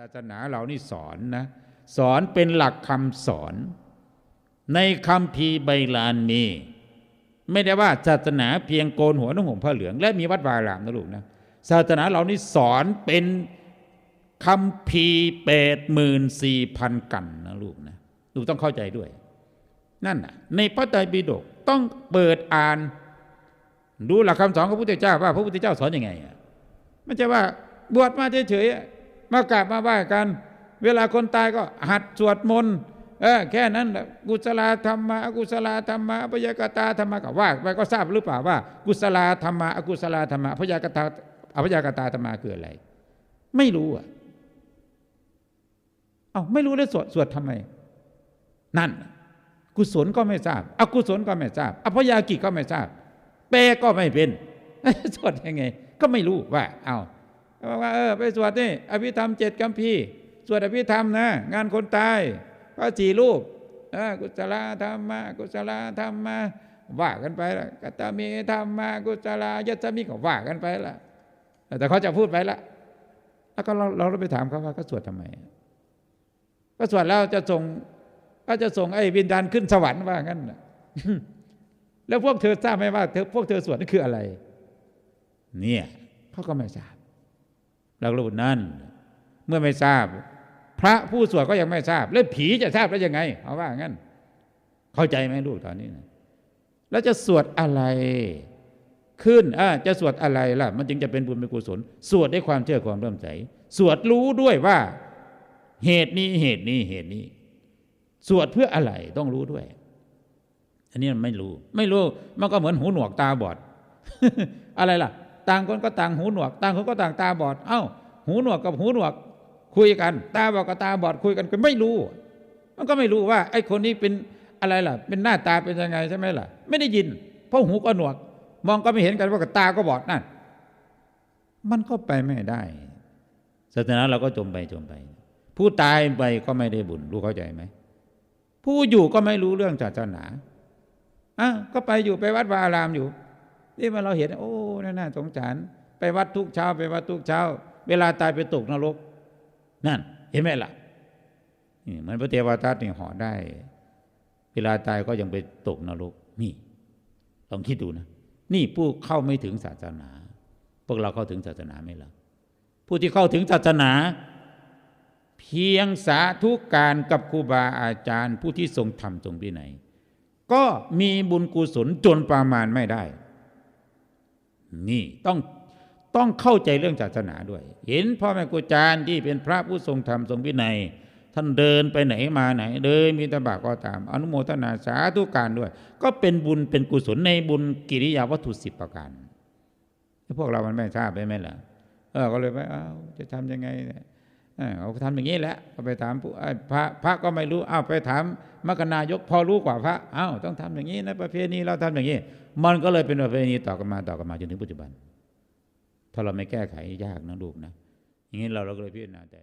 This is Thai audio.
ศาสนาเรานี่สอนนะ สอนเป็นหลักคำสอน ในคำพีร์ไบลานมี ไม่ได้ว่าศาสนาเพียงโกนหัวนุ่งห่มผ้าเหลือง และมีวัดวาอารามนะลูกนะศาสนาเรานี่สอนเป็นคำพีแปดหมื่นสี่พันกันนะลูกนะลูกต้องเข้าใจด้วย นั่นนะในพระไตรปิฎกต้องเปิดอ่านดูหลักคำสอนของพระพุทธเจ้าว่าพระพุทธเจ้าสอนอยังไงอะไม่ใช่ว่าบวชมาเฉยๆ มากราบมาไหว้กัน เวลาคนตายก็หัดสวดมนต์เออแค่นั้นแหละกุศลธรรมะอกุศลธรรมะพยากตาธรรมะก็ว่าไปก็ทราบหรือเปล่าว่า กุศลธรรมะอกุศลธรรมะพยากตาอพยากตาธรรมะคืออะไร ไม่รู้อะเอ้าไม่รู้แล้วสวดสวดทำไม นั่น กุศลก็ไม่ทราบ อกุศลก็ไม่ทราบอภยากิก็ไม่ทราบ แปลก็ไม่เป็นสวดยังไง ก็ไม่รู้ว่า เอา บอกว่าเออไปสวดนี่อภิธรรมเจ็ดกัมพีสวดอภิธรรมนะ งานคนตายก็สี่รูปกุศลธรรมะกุศลธรรมะว่ากันไปละกัตตามีธรรมะกุศลยัตมิก็ว่ากันไปละแต่เขาจะพูดไปละแล้วก็เราเราไปถามเขาว่าเขาสวดทำไมก็สวดแล้วจะส่งก็จะส่งไอ้วิญญาณขึ้นสวรรค์ว่างั้นแล้วพวกเธอทราบไหมว่าเธอพวกเธอสวดนั่นคืออะไร เนี่ยเขาก็ไม่ทราบ เรารู้นั่น เมื่อไม่ทราบ พระผู้สวดก็ยังไม่ทราบ แล้วผีจะทราบได้ยังไงเอาว่างั้น เข้าใจไหมลูกตอนนี้นะแล้วจะสวดอะไรขึ้นอ่าจะสวดอะไรล่ะ มันจึงจะเป็นบุญเป็นกุศล สวดด้วยความเชื่อความเริ่มใส สวดรู้ด้วยว่า เหตุนี้เหตุนี้เหตุนี้ สวดเพื่ออะไรต้องรู้ด้วย อันนี้มันไม่รู้ ไม่รู้ มันก็เหมือนหูหนวกตาบอด อะไรล่ะ ต่างคนก็ต่างหูหนวก ต่างคนก็ต่างตาบอด เอ้า หูหนวกกับหูหนวก คุยกัน ตาบอดกับตาบอดคุยกันก็ไม่รู้ มันก็ไม่รู้ว่า ไอ้คนนี้เป็นอะไรล่ะ เป็นหน้าตาเป็นยังไงใช่ไหมล่ะ ไม่ได้ยิน เพราะหูก็หนวก มองก็ไม่เห็นกันว่ากับตาก็บอดนั่น มันก็ไปไม่ได้ศาสนาเราก็จมไปจมไป ผู้ตายไปก็ไม่ได้บุญรู้เข้าใจไหมผู้อยู่ก็ไม่รู้เรื่องศาสนาอะก็ไปอยู่ไปวัดวาอารามอยู่ นี่มาเราเห็น โอ้น่าสงสาร ไปวัดทุกเช้า ไปวัดทุกเช้า เวลาตายไปตกนรก นั่น เห็นไหมล่ะนี่เหมือนพระเทวทัตนี่ห่อได้ เวลาตายก็ยังไปตกนรก นี่ลองคิดดูนะ นี่ผู้เข้าไม่ถึงศาสนา พวกเราเข้าถึงศาสนาไหมล่ะ ผู้ที่เข้าถึงศาสนา เพียงสาธุกการกับครูบาอาจารย์ ผู้ที่ทรงธรรมทรงวินัยก็มีบุญกุศลจนประมาณไม่ได้ นี่ต้องต้องเข้าใจเรื่องศาสนาด้วย เห็นพ่อแม่ครูอาจารย์ที่เป็นพระผู้ทรงธรรมทรงวินัย ท่านเดินไปไหนมาไหนเดินมีตบะก็ตาม อนุโมทนาสาธุการด้วย ก็เป็นบุญเป็นกุศลในบุญกิริยาวัตถุสิบประการพวกเรามันไม่ทราบไปไหมล่ะเออก็เลยไปเอาจะทำยังไงเนี่ย เขาทำอย่างนี้แหละก็ไปถามพระพระก็ไม่รู้อ้าวไปถามมกนายกพอรู้กว่าพระอ้าวต้องทำอย่างนี้นะประเพณีเราทำอย่างนี้ มันก็เลยเป็นประเพณีต่อกันมาต่อกันมาจนถึงปัจจุบัน ถ้าเราไม่แก้ไขยากนะลูกนะอย่างนี้เราเราก็เลยพิจารณาแต่